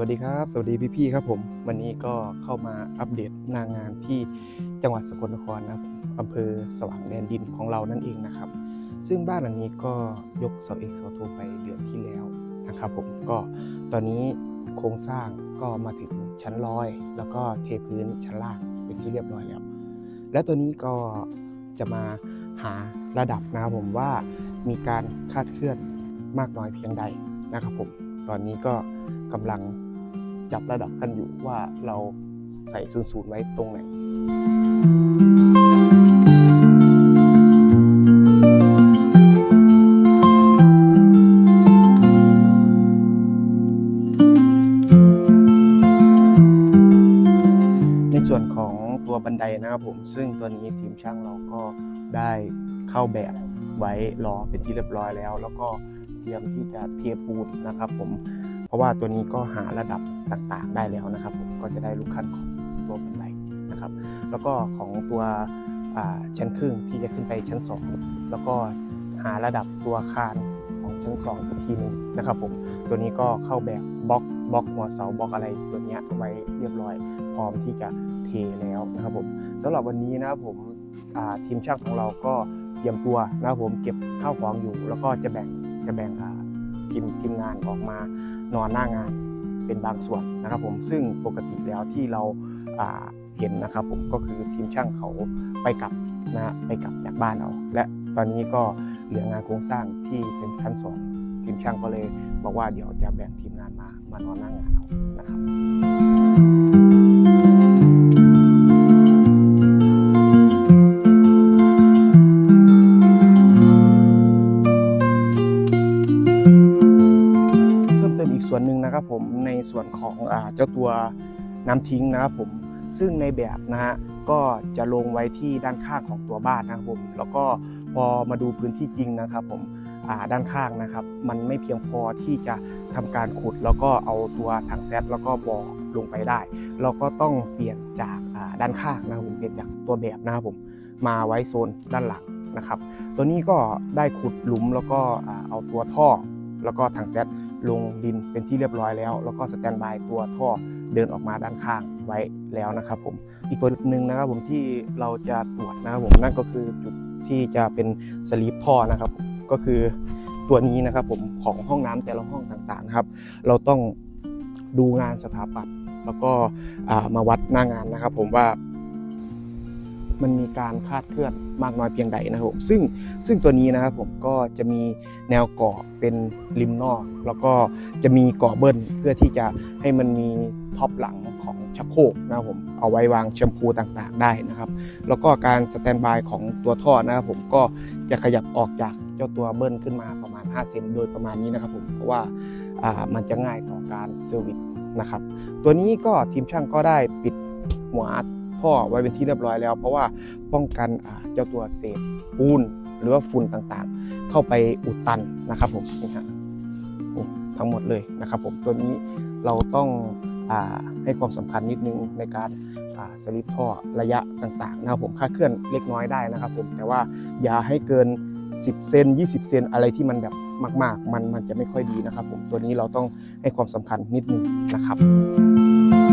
วัสดีครับ สวัสดีพี่ๆครับผม วันนี้ก็เข้ามาอัปเดตหนางานที่จังหวัดสกลนครนะครับอำเภอสว่างแดนดินของเรานั่นเองนะครับ ซึ่งบ้านหลังนี้ก็ยกเสาเอกเสาโทไปเดือนที่แล้วนะครับผมก็ตอนนี้โครงสร้างก็มาถึงชั้นลอย แล้วก็เทพื้นชั้นล่างเป็นที่เรียบร้อยแล้ว และตัวนี้ก็จะมาหาระดับนะครับผมว่ามีการคาดเคลื่อนมากน้อยเพียงใดนะครับผมตอนนี้ก็ กำลังจับระดับกันอยู่ว่าเราใส่ศูนย์ศูนย์ไว้ตรงไหน ในส่วนของตัวบันไดนะครับผม ซึ่งตัวนี้ทีมช่างเราก็ได้เข้าแบบไว้รอเป็นที่เรียบร้อยแล้ว แล้วก็เตรียมที่จะเทปูนนะครับผม ราะว่าตัวนี้ก็หาระดับต่างๆ ได้แล้วนะครับผมก็จะได้ลูกคันของตัวบันไดนะครับ แล้วก็ของตัวชั้นครึ่งที่จะขึ้นไปชั้น 2 แล้วก็หาระดับตัวคานของชั้น2อีกทีหนึงนะครับผมตัวนี้ก็เข้าแบบบล็อกบล็อกหัวเสาบล็อกอะไรตัวนี้ไว้เรียบร้อย พร้อมที่จะเทแล้วนะครับผมสำหรับวันนี้นะครับผมทีมช่างของเราก็เตรียมตัวนะครับผมเก็บข้าวของอยู่ แล้วก็จะแบ่งจะแบ่งอ่า ทีมทีมงานออกมานอนหน้างานเป็นบางส่วนนะครับผมซึ่งปกติแล้วที่เราเห็นนะครับผมก็คือทีมช่างเขาไปกลับนะฮะไปกลับจากบ้านเอาและตอนนี้ก็เหลืองานโครงสร้างที่เป็นชั้นสองทีมช่างก็เลยบอกว่าเดี๋ยวจะแบ่งทีมงานมามานอนหน้างานเอานะครับ ส่วนหนึ่งนะครับผมในส่วนของอเจ้าตัวน้ำทิ้งนะครับผมซึ่งในแบบนะฮะก็จะลงไว้ที่ด้านข้างของตัวบ้านนะครับผมแล้วก็พอมาดูพื้นที่จริงนะครับผมด้านข้างนะครับ มันไม่เพียงพอที่จะทำการขุด แล้วก็เอาตัวถังแซดแล้วก็บ่อลงไปได้ เราก็ต้องเปลี่ยนจากด้านข้างนะครับผมเปลี่ยนจากตัวแบบนะครับผมมาไว้โซนด้านหลังนะครับ ตัวนี้ก็ได้ขุดหลุมแล้วก็เอาตัวท่อแล้วก็ถังแซด ลงดินเป็นที่เรียบร้อยแล้ว แล้วก็สแตนบายตัวท่อเดินออกมาด้านข้างไว้แล้วนะครับผมอีกตัวหนึ่งนะครับผมที่เราจะตรวจนะครับผมนั่นก็คือจุดที่จะเป็นสลีปท่อนะครับ ก็คือตัวนี้นะครับผมของห้องน้ำแต่ละห้องต่างๆครับ เราต้องดูงานสถาปัตย์แล้วก็มาวัดหน้างานนะครับ ผมว่า มันมีการคาดเคลื่อนมากน้อยเพียงใดนะครับผมซึ่งซึ่งตัวนี้นะครับผมก็จะมีแนวเกาะเป็นริมนอก แล้วก็จะมีเกาะเบิ้ลเพื่อที่จะให้มันมีท็อปหลังของชักโครกนะครับผมเอาไว้วางแชมพูต่างๆได้นะครับ แล้วก็การสแตนบายของตัวท่อนะครับผมก็จะขยับออกจากเจ้าตัวเบิ้ลขึ้นมาประมาณ5เซนโดยประมาณนี้นะครับผมเพราะว่าอ่ามันจะง่ายต่อการเซอร์วิสนะครับตัวนี้ก็ทีมช่างก็ได้ปิดหัว ท่อไว้เป็นที่เรียบร้อยแล้ว เพราะว่าป้องกันเจ้าตัวเศษปูนหรือว่าฝุ่นต่างๆ เข้าไปอุดตันนะครับผมนี่ฮะนี่ทั้งหมดเลยนะครับผมตัวนี้เราต้องอให้ความสำคัญนิดนึงในการาสลิปท่อระยะต่างๆนะครับผมค่าเคลื่อนเล็กน้อยได้นะครับผมแต่ว่าอย่าให้เกิน 10 เซน20 เซนอะไรที่มันแบบมากๆ มันมันจะไม่ค่อยดีนะครับผมตัวนี้เราต้องให้ความสำคัญนิดนึงนะครับ